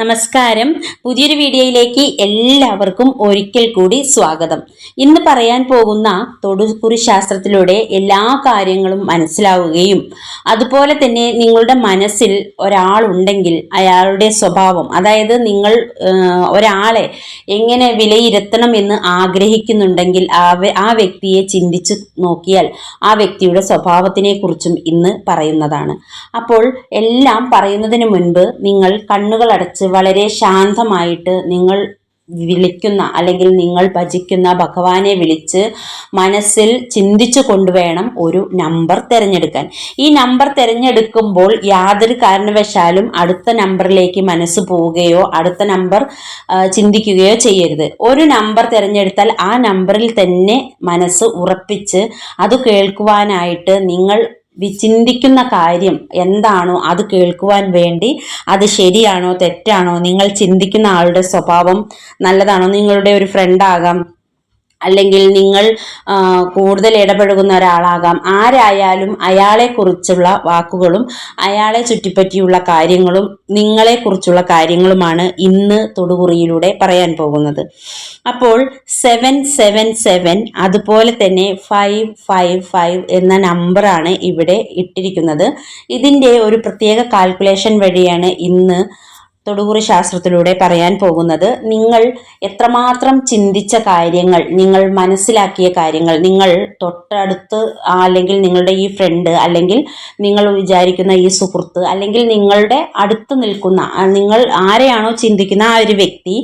നമസ്കാരം. പുതിയൊരു വീഡിയോയിലേക്ക് എല്ലാവർക്കും ഒരിക്കൽ കൂടി സ്വാഗതം. ഇന്ന് പറയാൻ പോകുന്ന തൊടുകുറി ശാസ്ത്രത്തിലൂടെ എല്ലാ കാര്യങ്ങളും മനസ്സിലാവുകയും അതുപോലെ തന്നെ നിങ്ങളുടെ മനസ്സിൽ ഒരാളുണ്ടെങ്കിൽ അയാളുടെ സ്വഭാവം അതായത് നിങ്ങൾ ഒരാളെ എങ്ങനെ വിലയിരുത്തണം എന്ന് ആഗ്രഹിക്കുന്നുണ്ടെങ്കിൽ ആ വ്യക്തിയെ ചിന്തിച്ച് നോക്കിയാൽ ആ വ്യക്തിയുടെ സ്വഭാവത്തിനെ കുറിച്ചും ഇന്ന് പറയുന്നതാണ്. അപ്പോൾ എല്ലാം പറയുന്നതിന് മുൻപ് നിങ്ങൾ കണ്ണുകൾ അടച്ച് വളരെ ശാന്തമായിട്ട് നിങ്ങൾ വിളിക്കുന്ന അല്ലെങ്കിൽ നിങ്ങൾ ഭജിക്കുന്ന ഭഗവാനെ വിളിച്ച് മനസ്സിൽ ചിന്തിച്ചു കൊണ്ടുവേണം ഒരു നമ്പർ തിരഞ്ഞെടുക്കാൻ. ഈ നമ്പർ തിരഞ്ഞെടുക്കുമ്പോൾ യാതൊരു കാരണവശാലും അടുത്ത നമ്പറിലേക്ക് മനസ്സ് പോവുകയോ അടുത്ത നമ്പർ ചിന്തിക്കുകയോ ചെയ്യരുത്. ഒരു നമ്പർ തിരഞ്ഞെടുത്താൽ ആ നമ്പറിൽ തന്നെ മനസ്സ് ഉറപ്പിച്ച് അത് കേൾക്കുവാനായിട്ട് നിങ്ങൾ ചിന്തിക്കുന്ന കാര്യം എന്താണോ അത് കേൾക്കുവാൻ വേണ്ടി അത് ശരിയാണോ തെറ്റാണോ നിങ്ങൾ ചിന്തിക്കുന്ന ആളുടെ സ്വഭാവം നല്ലതാണോ നിങ്ങളുടെ ഒരു ഫ്രണ്ട് ആകാം അല്ലെങ്കിൽ നിങ്ങൾ കൂടുതൽ ഇടപഴകുന്ന ഒരാളാകാം. ആരായാലും അയാളെക്കുറിച്ചുള്ള വാക്കുകളും അയാളെ ചുറ്റിപ്പറ്റിയുള്ള കാര്യങ്ങളും നിങ്ങളെക്കുറിച്ചുള്ള കാര്യങ്ങളുമാണ് ഇന്ന് തൊടുകുറിയിലൂടെ പറയാൻ പോകുന്നത്. അപ്പോൾ സെവൻ സെവൻ സെവൻ അതുപോലെ തന്നെ ഫൈവ് ഫൈവ് ഫൈവ് എന്ന നമ്പറാണ് ഇവിടെ ഇട്ടിരിക്കുന്നത്. ഇതിന്റെ ഒരു പ്രത്യേക കാൽക്കുലേഷൻ വഴിയാണ് ഇന്ന് തൊടുകുറി ശാസ്ത്രത്തിലൂടെ പറയാൻ പോകുന്നത് നിങ്ങൾ എത്രമാത്രം ചിന്തിച്ച കാര്യങ്ങൾ നിങ്ങൾ മനസ്സിലാക്കിയ കാര്യങ്ങൾ നിങ്ങൾ തൊട്ടടുത്ത് അല്ലെങ്കിൽ നിങ്ങളുടെ ഈ ഫ്രണ്ട് അല്ലെങ്കിൽ നിങ്ങൾ വിചാരിക്കുന്ന ഈ സുഹൃത്ത് അല്ലെങ്കിൽ നിങ്ങളുടെ അടുത്ത് നിൽക്കുന്ന നിങ്ങൾ ആരെയാണോ ചിന്തിക്കുന്ന ആ ഒരു വ്യക്തി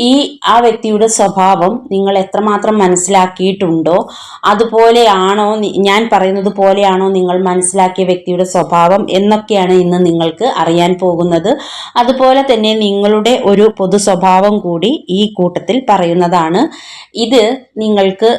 ഈ ആ വ്യക്തിയുടെ സ്വഭാവം നിങ്ങൾ എത്രമാത്രം മനസ്സിലാക്കിയിട്ടുണ്ടോ അതുപോലെയാണോ ഞാൻ പറയുന്നത് പോലെയാണോ നിങ്ങൾ മനസ്സിലാക്കിയ വ്യക്തിയുടെ സ്വഭാവം എന്നൊക്കെയാണ് ഇന്ന് നിങ്ങൾക്ക് അറിയാൻ പോകുന്നത്. അതുപോലെ തന്നെ നിങ്ങളുടെ ഒരു പൊതു സ്വഭാവം കൂടി ഈ കൂട്ടത്തിൽ പറയുന്നതാണ്. ഇത് നിങ്ങൾക്ക്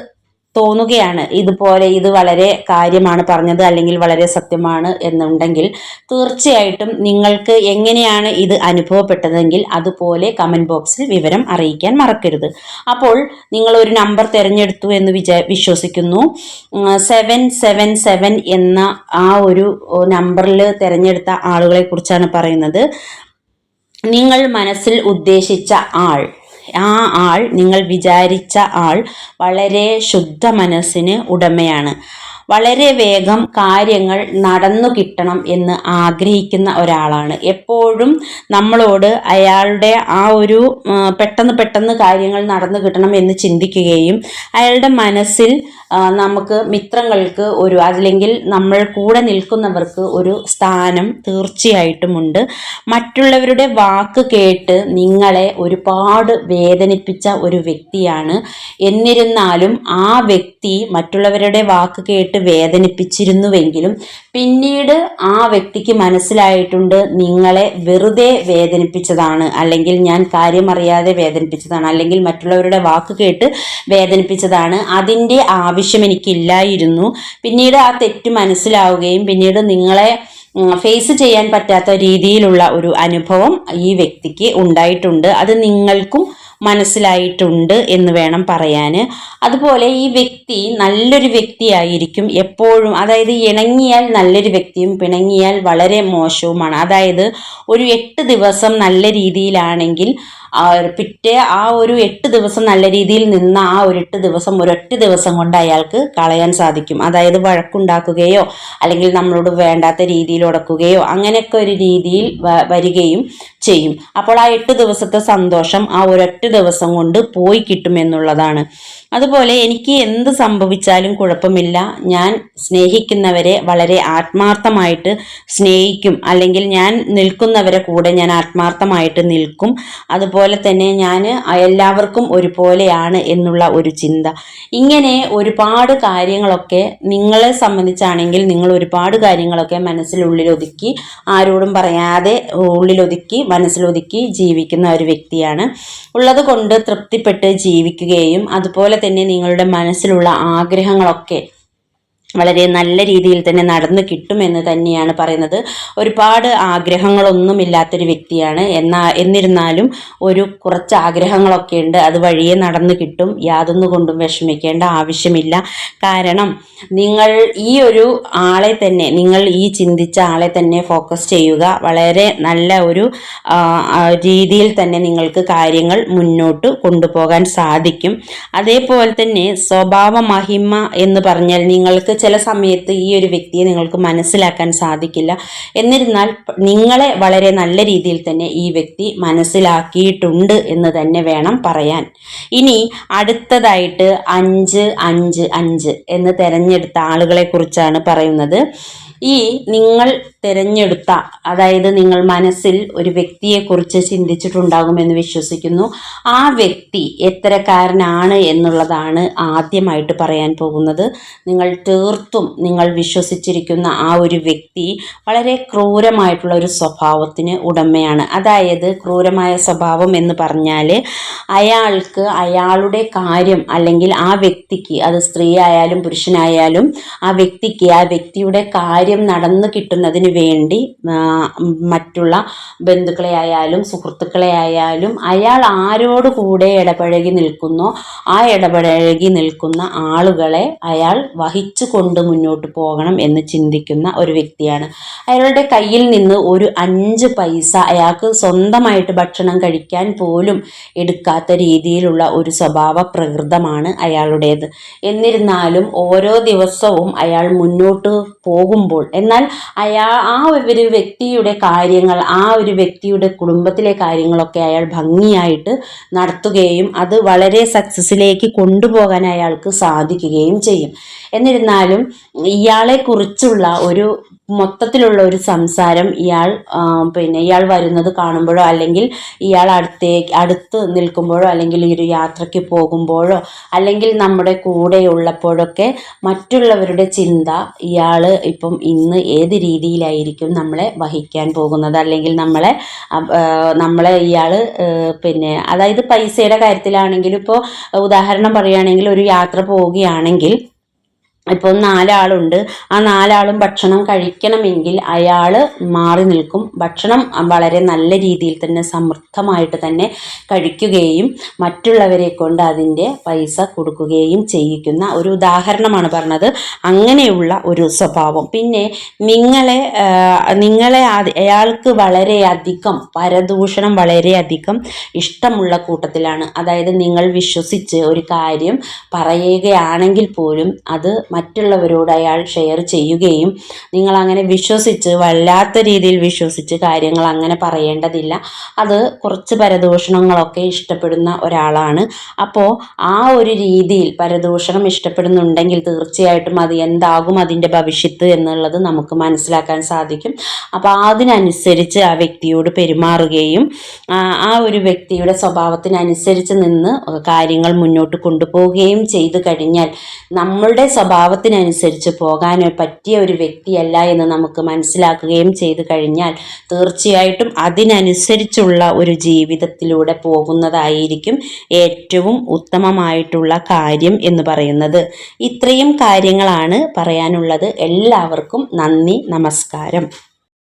തോന്നുകയാണ് ഇതുപോലെ ഇത് വളരെ കാര്യമാണ് പറഞ്ഞത് അല്ലെങ്കിൽ വളരെ സത്യമാണ് എന്നുണ്ടെങ്കിൽ തീർച്ചയായിട്ടും നിങ്ങൾക്ക് എങ്ങനെയാണ് ഇത് അനുഭവപ്പെട്ടതെങ്കിൽ അതുപോലെ കമന്റ് ബോക്സിൽ വിവരം അറിയിക്കാൻ മറക്കരുത്. അപ്പോൾ നിങ്ങൾ ഒരു നമ്പർ തിരഞ്ഞെടുത്തു എന്ന് വിചാ വിശ്വസിക്കുന്നു. സെവൻ സെവൻ സെവൻ എന്ന ആ ഒരു നമ്പറിൽ തിരഞ്ഞെടുത്ത ആളുകളെ കുറിച്ചാണ് പറയുന്നത്. നിങ്ങൾ മനസ്സിൽ ഉദ്ദേശിച്ച ആൾ. ആ ആൾ നിങ്ങൾ വിചാരിച്ച ആൾ വളരെ ശുദ്ധ മനസ്സിന് ഉടമയാണ്. വളരെ വേഗം കാര്യങ്ങൾ നടന്നു കിട്ടണം എന്ന് ആഗ്രഹിക്കുന്ന ഒരാളാണ്. എപ്പോഴും നമ്മളോട് അയാളുടെ ആ ഒരു പെട്ടെന്ന് പെട്ടെന്ന് കാര്യങ്ങൾ നടന്നു കിട്ടണം എന്ന് ചിന്തിക്കുകയും അയാളുടെ മനസ്സിൽ നമുക്ക് മിത്രങ്ങൾക്ക് ഒരു അല്ലെങ്കിൽ നമ്മൾ കൂടെ നിൽക്കുന്നവർക്ക് ഒരു സ്ഥാനം തീർച്ചയായിട്ടുമുണ്ട് മറ്റുള്ളവരുടെ വാക്ക് കേട്ട് നിങ്ങളെ ഒരുപാട് വേദനിപ്പിച്ച ഒരു വ്യക്തിയാണ്. എന്നിരുന്നാലും ആ വ്യക്തി മറ്റുള്ളവരുടെ വാക്ക് കേട്ട് വേദനിപ്പിച്ചിരുന്നുവെങ്കിലും പിന്നീട് ആ വ്യക്തിക്ക് മനസ്സിലായിട്ടുണ്ട് നിങ്ങളെ വെറുതെ വേദനിപ്പിച്ചതാണ് അല്ലെങ്കിൽ ഞാൻ കാര്യമറിയാതെ വേദനിപ്പിച്ചതാണ് അല്ലെങ്കിൽ മറ്റുള്ളവരുടെ വാക്ക് കേട്ട് വേദനിപ്പിച്ചതാണ്. അതിന്റെ ആവശ്യം എനിക്കില്ലായിരുന്നു. പിന്നീട് ആ തെറ്റ് മനസ്സിലാവുകയും പിന്നീട് നിങ്ങളെ ഫേസ് ചെയ്യാൻ പറ്റാത്ത രീതിയിലുള്ള ഒരു അനുഭവം ഈ വ്യക്തിക്ക് ഉണ്ടായിട്ടുണ്ട്. അത് നിങ്ങൾക്കും മനസ്സിലായിട്ടുണ്ട് എന്ന് വേണം പറയാൻ അതുപോലെ ഈ വ്യക്തി നല്ലൊരു വ്യക്തിയായിരിക്കും എപ്പോഴും. അതായത് ഇണങ്ങിയാൽ നല്ലൊരു വ്യക്തിയും പിണങ്ങിയാൽ വളരെ മോശവുമാണ്. അതായത് ഒരു എട്ട് ദിവസം നല്ല രീതിയിലാണെങ്കിൽ പിറ്റേ ആ ഒരു എട്ട് ദിവസം നല്ല രീതിയിൽ നിന്ന ആ ഒരു എട്ട് ദിവസം ഒരൊറ്റ ദിവസം കൊണ്ട് അയാൾക്ക് കളയാൻ സാധിക്കും. അതായത് വഴക്കുണ്ടാക്കുകയോ അല്ലെങ്കിൽ നമ്മളോട് വേണ്ടാത്ത രീതിയിൽ ഉടക്കുകയോ അങ്ങനെയൊക്കെ ഒരു രീതിയിൽ വരികയും ചെയ്യും. അപ്പോൾ ആ എട്ട് ദിവസത്തെ സന്തോഷം ആ ഒരൊറ്റ ദിവസം കൊണ്ട് പോയി കിട്ടുമെന്നുള്ളതാണ് അതുപോലെ എനിക്ക് എന്ത് സംഭവിച്ചാലും കുഴപ്പമില്ല. ഞാൻ സ്നേഹിക്കുന്നവരെ വളരെ ആത്മാർത്ഥമായിട്ട് സ്നേഹിക്കും. അല്ലെങ്കിൽ ഞാൻ നിൽക്കുന്നവരെ കൂടെ ഞാൻ ആത്മാർത്ഥമായിട്ട് നിൽക്കും. അതുപോലെ തന്നെ ഞാൻ എല്ലാവർക്കും ഒരുപോലെയാണ് എന്നുള്ള ഒരു ചിന്ത. ഇങ്ങനെ ഒരുപാട് കാര്യങ്ങളൊക്കെ നിങ്ങളെ സംബന്ധിച്ചാണെങ്കിൽ നിങ്ങൾ ഒരുപാട് കാര്യങ്ങളൊക്കെ മനസ്സിലുള്ളിലൊതുക്കി ആരോടും പറയാതെ ഉള്ളിലൊതുക്കി മനസ്സിലൊതുക്കി ജീവിക്കുന്ന ഒരു വ്യക്തിയാണ്. ഉള്ളത് കൊണ്ട് തൃപ്തിപ്പെട്ട് ജീവിക്കുകയും അതുപോലെ തന്നെ നിങ്ങളുടെ മനസ്സിലുള്ള ആഗ്രഹങ്ങളൊക്കെ വളരെ നല്ല രീതിയിൽ തന്നെ നടന്നു കിട്ടുമെന്ന് തന്നെയാണ് പറയുന്നത്. ഒരുപാട് ആഗ്രഹങ്ങളൊന്നുമില്ലാത്തൊരു വ്യക്തിയാണ്. എന്നാ എന്നിരുന്നാലും ഒരു കുറച്ച് ആഗ്രഹങ്ങളൊക്കെ ഉണ്ട്. അത് വഴിയെ നടന്നു കിട്ടും. യാതൊന്നു കൊണ്ടും വിഷമിക്കേണ്ട ആവശ്യമില്ല. കാരണം നിങ്ങൾ ഈ ഒരു ആളെ തന്നെ നിങ്ങൾ ഈ ചിന്തിച്ച ആളെ തന്നെ ഫോക്കസ് ചെയ്യുക. വളരെ നല്ല ഒരു രീതിയിൽ തന്നെ നിങ്ങൾക്ക് കാര്യങ്ങൾ മുന്നോട്ട് കൊണ്ടുപോകാൻ സാധിക്കും. അതേപോലെ തന്നെ സ്വഭാവ മഹിമ എന്ന് പറഞ്ഞാൽ നിങ്ങൾക്ക് ചില സമയത്ത് ഈ ഒരു വ്യക്തിയെ നിങ്ങൾക്ക് മനസ്സിലാക്കാൻ സാധിക്കില്ല. എന്നിരുന്നാൽ നിങ്ങളെ വളരെ നല്ല രീതിയിൽ തന്നെ ഈ വ്യക്തി മനസ്സിലാക്കിയിട്ടുണ്ട് എന്ന് തന്നെ വേണം പറയാൻ. ഇനി അടുത്തതായിട്ട് അഞ്ച് അഞ്ച് അഞ്ച് എന്ന് തിരഞ്ഞെടുത്ത ആളുകളെ കുറിച്ചാണ് പറയുന്നത്. ഈ നിങ്ങൾ തിരഞ്ഞെടുത്ത അതായത് നിങ്ങൾ മനസ്സിൽ ഒരു വ്യക്തിയെക്കുറിച്ച് ചിന്തിച്ചിട്ടുണ്ടാകുമെന്ന് വിശ്വസിക്കുന്നു ആ വ്യക്തി എത്തരക്കാരനാണ് എന്നുള്ളതാണ് ആദ്യമായിട്ട് പറയാൻ പോകുന്നത്. നിങ്ങൾ തീർത്തും നിങ്ങൾ വിശ്വസിച്ചിരിക്കുന്ന ആ ഒരു വ്യക്തി വളരെ ക്രൂരമായിട്ടുള്ള ഒരു സ്വഭാവത്തിന് ഉടമയാണ്. അതായത് ക്രൂരമായ സ്വഭാവം എന്ന് പറഞ്ഞാൽ അയാൾക്ക് അയാളുടെ കാര്യം അല്ലെങ്കിൽ ആ വ്യക്തിക്ക് അത് സ്ത്രീ ആയാലും പുരുഷനായാലും ആ വ്യക്തിക്ക് ആ വ്യക്തിയുടെ കാര്യം നടന്നു കിട്ടുന്നതിന് വേണ്ടി മറ്റുള്ള ബന്ധുക്കളെ ആയാലും സുഹൃത്തുക്കളെ ആയാലും അയാൾ ആരോട് കൂടെ ഇടപഴകി നിൽക്കുന്നോ ആ ഇടപഴകി നിൽക്കുന്ന ആളുകളെ അയാൾ വഹിച്ചു കൊണ്ട് മുന്നോട്ട് പോകണം എന്ന് ചിന്തിക്കുന്ന ഒരു വ്യക്തിയാണ്. അയാളുടെ കയ്യിൽ നിന്ന് ഒരു അഞ്ച് പൈസ അയാൾക്ക് സ്വന്തമായിട്ട് ഭക്ഷണം കഴിക്കാൻ പോലും എടുക്കാത്ത രീതിയിലുള്ള ഒരു സ്വഭാവ പ്രകൃതമാണ് അയാളുടേത്. എന്നിരുന്നാലും ഓരോ ദിവസവും അയാൾ മുന്നോട്ട് പോകുമ്പോൾ എന്നാൽ അയാൾ ആ ഒരു വ്യക്തിയുടെ കാര്യങ്ങൾ ആ ഒരു വ്യക്തിയുടെ കുടുംബത്തിലെ കാര്യങ്ങളൊക്കെ അയാൾ ഭംഗിയായിട്ട് നടത്തുകയും അത് വളരെ സക്സസ്സിലേക്ക് കൊണ്ടുപോകാൻ അയാൾക്ക് സാധിക്കുകയും ചെയ്യും. എന്നിരുന്നാലും ഇയാളെ കുറിച്ചുള്ള ഒരു മൊത്തത്തിലുള്ള ഒരു സംസാരം ഇയാൾ പിന്നെ ഇയാൾ വരുന്നത് കാണുമ്പോഴോ അല്ലെങ്കിൽ ഇയാൾ അടുത്തേക്ക് അടുത്ത് നിൽക്കുമ്പോഴോ അല്ലെങ്കിൽ ഈ ഒരു യാത്രയ്ക്ക് പോകുമ്പോഴോ അല്ലെങ്കിൽ നമ്മുടെ കൂടെ ഉള്ളപ്പോഴൊക്കെ മറ്റുള്ളവരുടെ ചിന്ത ഇയാൾ ഇപ്പം ഇന്ന് ഏത് രീതിയിലായിരിക്കും നമ്മളെ വഹിക്കാൻ പോകുന്നത്? അല്ലെങ്കിൽ നമ്മളെ നമ്മളെ ഇയാൾ പിന്നെ അതായത് പൈസയുടെ കാര്യത്തിലാണെങ്കിലും ഇപ്പോൾ ഉദാഹരണം പറയുകയാണെങ്കിൽ ഒരു യാത്ര പോവുകയാണെങ്കിൽ ഇപ്പോൾ നാലാളുണ്ട്. ആ നാലാളും ഭക്ഷണം കഴിക്കണമെങ്കിൽ അയാൾ മാറി നിൽക്കും. ഭക്ഷണം വളരെ നല്ല രീതിയിൽ തന്നെ സമൃദ്ധമായിട്ട് തന്നെ കഴിക്കുകയും മറ്റുള്ളവരെ കൊണ്ട് അതിന്റെ പൈസ കൊടുക്കുകയും ചെയ്യിക്കുന്ന ഒരു ഉദാഹരണമാണ് പറഞ്ഞത്. അങ്ങനെയുള്ള ഒരു സ്വഭാവം. പിന്നെ നിങ്ങളെ നിങ്ങളെ അയാൾക്ക് വളരെയധികം പരദൂഷണം വളരെയധികം ഇഷ്ടമുള്ള കൂട്ടത്തിലാണ്. അതായത് നിങ്ങൾ വിശ്വസിച്ച് ഒരു കാര്യം പറയുകയാണെങ്കിൽ പോലും അത് മറ്റുള്ളവരോട് അയാൾ ഷെയർ ചെയ്യുകയും നിങ്ങൾ അങ്ങനെ വിശ്വസിച്ച് വല്ലാത്ത രീതിയിൽ വിശ്വസിച്ച് കാര്യങ്ങൾ അങ്ങനെ പറയേണ്ടതില്ല. അത് കുറച്ച് പരദൂഷണങ്ങളൊക്കെ ഇഷ്ടപ്പെടുന്ന ഒരാളാണ്. അപ്പോൾ ആ ഒരു രീതിയിൽ പരദൂഷണം ഇഷ്ടപ്പെടുന്നുണ്ടെങ്കിൽ തീർച്ചയായിട്ടും അത് എന്താകും അതിന്റെ ഭവിഷ്യത്ത് എന്നുള്ളത് നമുക്ക് മനസ്സിലാക്കാൻ സാധിക്കും. അപ്പോൾ അതിനനുസരിച്ച് ആ വ്യക്തിയോട് പെരുമാറുകയും ആ ഒരു വ്യക്തിയുടെ സ്വഭാവത്തിനനുസരിച്ച് നിന്ന് കാര്യങ്ങൾ മുന്നോട്ട് കൊണ്ടുപോവുകയും ചെയ്തു കഴിഞ്ഞാൽ നമ്മളുടെ സ്വഭാവത്തിനനുസരിച്ച് പോകാൻ പറ്റിയ ഒരു വ്യക്തിയല്ല എന്ന് നമുക്ക് മനസ്സിലാക്കുകയും ചെയ്തു കഴിഞ്ഞാൽ തീർച്ചയായിട്ടും അതിനനുസരിച്ചുള്ള ഒരു ജീവിതത്തിലൂടെ പോകുന്നതായിരിക്കും ഏറ്റവും ഉത്തമമായിട്ടുള്ള കാര്യം എന്ന് പറയുന്നത്. ഇത്രയും കാര്യങ്ങളാണ് പറയാനുള്ളത്. എല്ലാവർക്കും നന്ദി നമസ്കാരം.